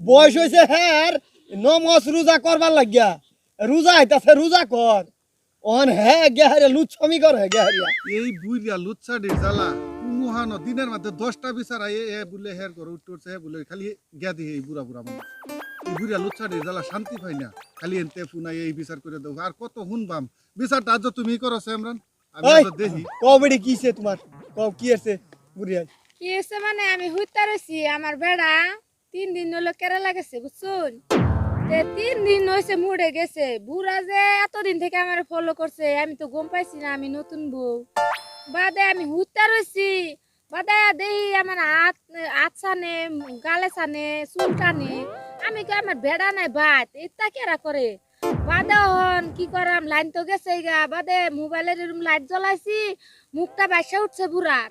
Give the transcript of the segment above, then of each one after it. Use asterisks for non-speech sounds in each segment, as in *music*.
বয়স হয়েছে হ্যার নমস রোজা করবার লাগিয়া। রোজা আইতাছে রোজা কর। অন হ্যাঁ গেহারে লুচ্ছমি কর হ্যাঁ গেহারিয়া। এই বুইরা লুচ্ছা ডে জ্বালা মুহানো দিনের মধ্যে দশটা বিচার আয়ে এ বলে হের করে উঠতে উঠছে হে বলে খালি গিয়া দিয়ে এই বুড়া বুড়া মানুষ। এই বুড়া লুচ্ছা ডে জ্বালা শান্তি পাই না। খালি এনতে ফুনাই এই বিচার করে দেবো। আর কত শুনবাম। বিচারটা আজ তুমি করো ইমরান? আমি আজ দেখি। কবেডি কিছে তোমার? কও কি আছে বুড়িয়া কি হয়েছে মানে আমি হুইতা রয়েছি আমার বেড়া তিন দিন হলো কেরালা গেছে, বুঝছুন? তিন দিন হয়েছে মুড়ে গেছে। বুড়া যে এতদিন থেকে আমার ফলো করছে, আমি তো গম পাইছি না, আমি নতুন বউ। বাদে আমি হুইতা রয়েছি বাদে দেখি আমার হাত হাত ছানে, গালে ছানে, চুল টানে। আমি কি আমার বেড়া নাই বাত এটা কেরা করে? বাদে হন, কি করাম, লাইন তো গেছে গা। বাদে মোবাইলের লাইট জ্বলাইছি, মুখটা বাইসা উঠছে বুড়ার।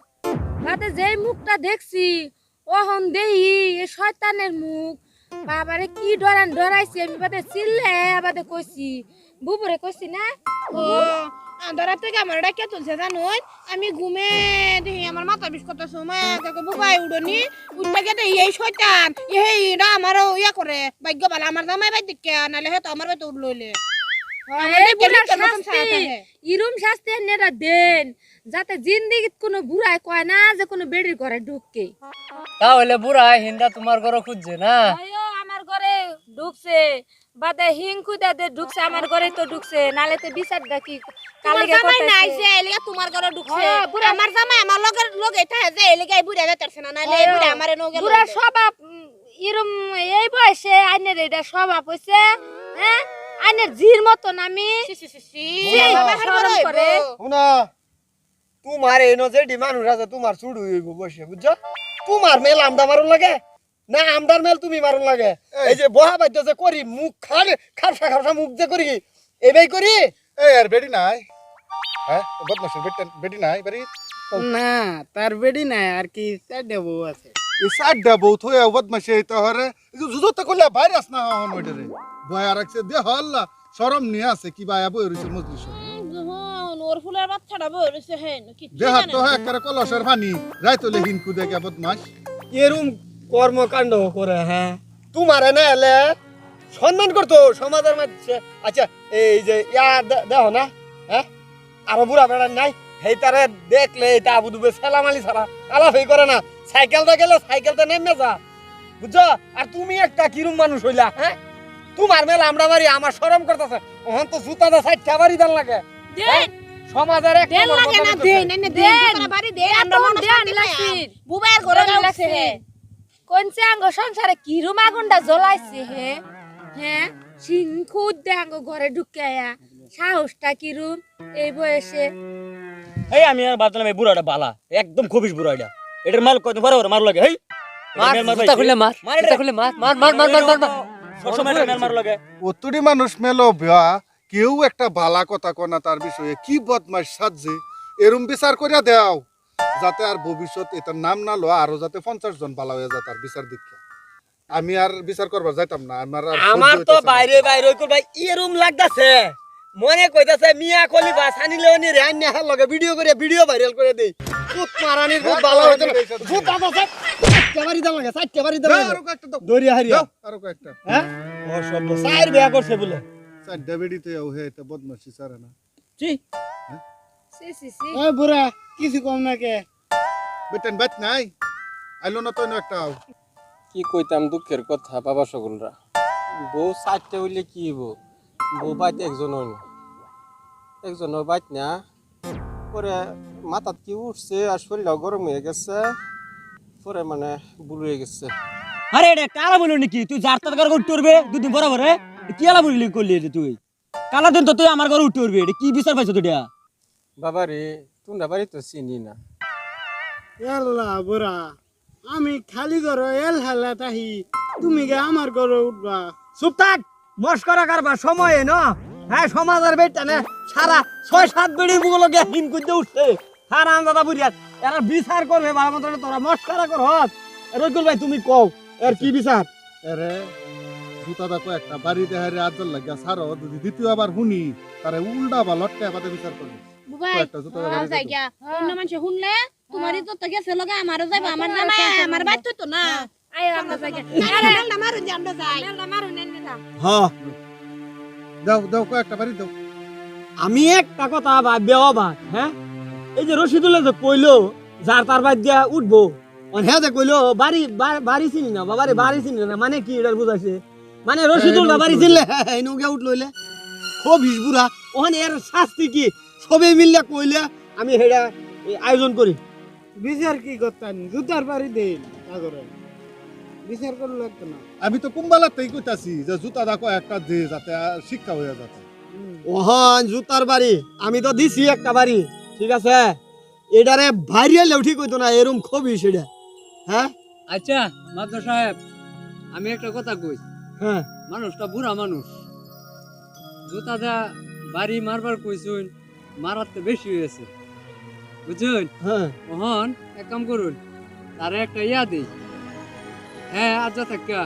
বাদে যেই মুখটা দেখছি ওহন দেহি, এ শয়তানের মুখ। বাবারে কি ডরান ডরাইছি, আমি বাদে চিল্লে বাদে কইছি। বুবুরে কইছি, না, ও, আন্ধারা থেকে আমার ডাকে তুলছে জানুন আমি ঘুমে দেখি আমার মাথা বিষ কত সময় কাকে বুবাই উড়নি উঠতে গেলে এই শয়তান, এই না, আমারও ইয়া করে ভাগ্য ভালো আমার জামাই বাই দিকে নালে হয়তো আমার বাড়িতে উঠলইলে ইরুম শাস্তি নেরা দেন। যাতে জিন্দিগিত কোনো কয় না যে কোনো বেড়ির ঘরে ঢুককে। তাহলে বুড়া হিন্দা তোমার ঘরে খুঁজছে না? আমার ঘরে ঢুকছে। বাদে হিং খুদা দে ঢুকছে আমার ঘরে তো ঢুকছে। নালে তো বিচার ডাকি তোমার কালিগে জামাই নাই যে এলিগা তোমার ঘরে ঢুকছে। বুড়া- আমার জামাই আমার লগের লগে থাকে যে এলিগা বুড়া না নালে এই আয়ো, বুড়া আমারে নগে বুড়ার স্বভাব এই বয়সে আইনের এটা স্বভাব হইছে হ্যাঁ? আইনের জির মতন আমি। সি সি সি সি ছি, বাবা শরম করে। শুনা তোমার এই নজর ডি মানুষ আছে তোমার চুড়ু হইব বসে বুঝছ? তোমার মেল আমদা মারুন লাগে? না আমদার মেল তুমি মারুন লাগে? এই। যে বহা বাদ্য যে করি মুখ খার খারসা খারসা মুখ যে করি এবাই করি? এই আর বেডি নাই। হ্যাঁ বদমাসের বেটি বেটি নাই বাড়ি? না তার বেডি নাই আর কি বউ আছে। এই সাইডটা বউ থয়ে বদমাসে এই তহরে জুজো তো করলে ভাইরাস না হন ওইটারে। বয়া রাখছে দে হল্লা শরম নিয়ে আছে কি বায়া বই রইছে মজলিস? ওর ফুলের বাচ্চাটা বই রইছে হেন কি দেহাত তো হয় একবারে কলসের পানি রাইতলে হিনকু দেখে বদমাস এরম কর্মকাণ্ড করে হ্যাঁ? তোমার না এলে সম্মান করতো সমাজের মধ্যে আচ্ছা এই যে ইয়া দে- দেহ না হ্যাঁ? আরও বুড়া বেড়া নাই? সেই তারে দেখলে এটা আবু দুবে সেলামালি ছাড়া। আলাপ করে না। সাইকেল সাইকেলটা গেলে সাইকেলটা নেমে যা। বুঝছ? আর তুমি একটা কিরম মানুষ হইলা হ্যাঁ? তোমার মেলা আমরা মারি আমার শরম করতেছে। ওহন তো জুতাটা সাইডটা বাড়ি দেন লাগে। হ্যাঁ? সমাজের এক দেন লাগে না দেন। এনে দেন। বাড়ি দেন আমরা মনে দেন লাগছে। বুবাইয়ের ঘরে লাগছে। কোনছে আঙ্গ সংসারে কিরম আগুনটা জ্বলাইছে হে? হ্যাঁ সিং খুদ দে আঙ্গ ঘরে ঢুকে আয়া সাহসটা কিরম এই বয়সে এই আমি আর বাদ দিলাম এই বুড়াটা বালা। একদম খুবিস বুড়া এটা। এটার মাল কত বড় বড় মার লাগে। হেই মার জুতা খুলে মার মার জুতা খুলে মার মার মার মার মার মার মার। সবসময় মেল মার লাগে। অতটি মানুষ মেলো বিয়া কেউ একটা ভালা কথা কনা তার বিষয়ে। কি বদমাস সাজছে? এরম বিচার করিয়া দেও যাতে আর ভবিষ্যৎ এটার নাম না লওয়া আরও যাতে পঞ্চাশ জন ভালো হয়ে যায় তার বিচার দীক্ষা আমি আর বিচার করবার যাইতাম না আমার আমার তো না। বাইরে বাইরে ভাই এরম লাগতাছে। মনে কইতাছে মিয়া কলি বা সানি লেওনি রে আন্যা হার লগে ভিডিও করে ভিডিও ভাইরাল করে দেই। খুব মারানির খুব ভালো হইতো না। খুব ভালো সাইটটা বাড়ি দাম লাগে সাইটটা বাড়ি দাম লাগে। আরও কয়েকটা দাও। দরিয়া হারিয়া। দাও, আরও কয়েকটা। হ্যাঁ? ও সব সাইর বিয়া করছে বলে। স্যার ডেভিডিতে হে এটা বদমাসি সারে না। জি সি সি সি ওই বুড়া কিছু কম না কে? বেটেন বাইত নাই। আইলো না তো অন্য একটা আও। কি কইতাম দুঃখের কথা বাবা সকলরা। বউ চারটে হইলে কি হইব? বউ বাইত একজন হইল একজন বাইত না। পরে মাথাত কি উঠছে আর শরীরটাও গরম হয়ে গেছে। পরে মানে বুড়ো হয়ে গেছে। আরে এটা কালা বলি নাকি? তুই যার তার ঘরে উঠতে উঠবে দুদিন বরাবর কি আলা বলি করলি এটা তুই? কালা দিন তো তুই আমার ঘরে উঠতে উঠবি এটা কি বিচার পাইছো তুই এটা? বাবা রে তোমরা বাড়ি তো চিনি না। আল্লাহ বুড়া আমি খালি ঘর এল হালা তাহি। তুমি গে আমার ঘরে উঠবা। চুপ থাক! মস্করা কারবার সময় না। হ্যাঁ সমাজের বেটা না। সারা ছয় সাত বেড়ির মুখ লগে হিম করতে উঠছে। সারা আন্দাদা বুড়িয়া এরা বিচার করবে ভালো মতো তোরা মস্করা কর রইকুল ভাই তুমি কও এর কি বিচার? এরে জুতা দেখো একটা বাড়ি দেহারে আজল লাগিয়া সারো যদি দ্বিতীয় আবার শুনি তারে উল্টা বা লটকে আবার বিচার করবে। বুবাই জায়গা অন্য মানুষ শুনলে তোমারই তো তো গেছে লগে আমারও যাইবো আমার জামাই আমার তো না। আয় আমরা আরে মারুন যাই। মারুন হ্যাঁ। দাও দাও কয়েকটা বাড়ি দাও। আমি একটা কথা ভাববে অবাক হ্যাঁ? এই যে রশিদুল্লাহ যে কইলো যার তার বাদ দিয়া উঠবো। হ্যাঁ যে কইলো বাড়ি বাড়ি চিনি না বাবারে বাড়ি চিনি না মানে কি এটার বুঝাইছে? মানে রশিদুল্লাহ বাড়ি চিনলে *laughs* এনু গিয়া উঠ লইলে খুব হিসবুরা ওখানে এর শাস্তি কি? সবে মিললে কইলে আমি হেডা আয়োজন করি। বিচার কি করতেন? জুতার বাড়ি দেন আগরে বিচার করে লাগতো না। আমি তো কুম্বালাতেই কইতাছি যে জুতা দেখো একটা দে যাতে শিক্ষা হয়ে যাচ্ছে ওহন জুতার বাড়ি। আমি তো দিছি একটা বাড়ি ঠিক আছে? এটারে ভাইরিয়াল ঠিক হইতো না এরম খুবই সেটা। হ্যাঁ? আচ্ছা মাদ্র সাহেব আমি একটা কথা কই। হ্যাঁ। মানুষটা বুড়া মানুষ। জুতা দা বাড়ি মারবার কইছুন মারার তো বেশি হয়েছে। বুঝুন হ্যাঁ। ওহন এক কাম করুন তারে একটা ইয়া দেই। হ্যাঁ আজ থাকা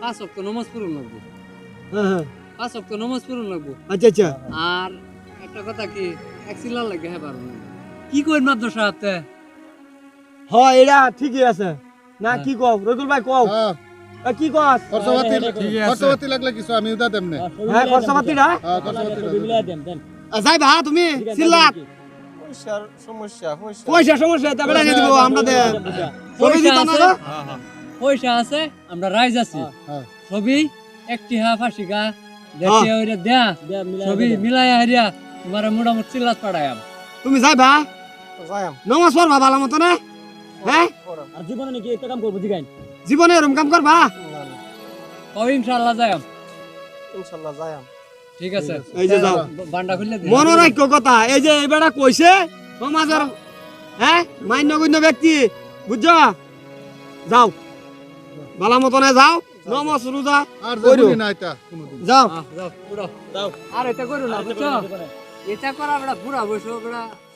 পাঁচ অক্ট নমাজ পড়ুন লাগবো। হ্যাঁ হ্যাঁ। পাঁচ অক্ট নমাজ পড়ুন লাগবো। আচ্ছা আচ্ছা। আর একটা কথা কি এক সিলার লাগে হ্যাঁ পারব কি কই মাদ্র সাহেব হ্যাঁ এটা ঠিকই আছে। না কি কও? রকুল ভাই কও। হ্যাঁ। কি কস? খরচপাতি খরচপাতি লাগলে কিছু আমি উদা দেমনে হ্যাঁ খরচাপাতিটা হ্যাঁ খরচপাতি ভা তুমি সিল্লাত পয়সার সমস্যা পয়সা সমস্যা তা বেড়া দিব আমরা দে দিতাম না? পয়সা আছে আমরা রাইজ আছি। হ্যাঁ। ছবি একটি হা ফাঁসিকা দেখি ওইটা দেয়া। ছবি মিলাই হারিয়া তোমার মোটামুটি চিল্লাত পাড়ায়াম তুমি যাই ভা যায়াম নমাজ পড়বা ভালো মতো না? হ্যাঁ? আর জীবনে নাকি একটা কাম করব জিগাইন। জীবনে এরম কাম করবা? ও ইনশাল্লাহ যায়াম ইনশাল্লাহ যায়াম ঠিক আছে। এই যে যাও। বান্ডা খুললে দে। মনে রাখো কথা। এই যে এবারে কইছে সমাজের হ্যাঁ? মান্যগণ্য ব্যক্তি বুঝছ? যাও। ভালো মতনে যাও নমাস রোজা আর। যাবনি না এটা যাও। যাও। আর এটা করো না বুঝছ? এটা করা বড় বুড়া বসো বেড়া।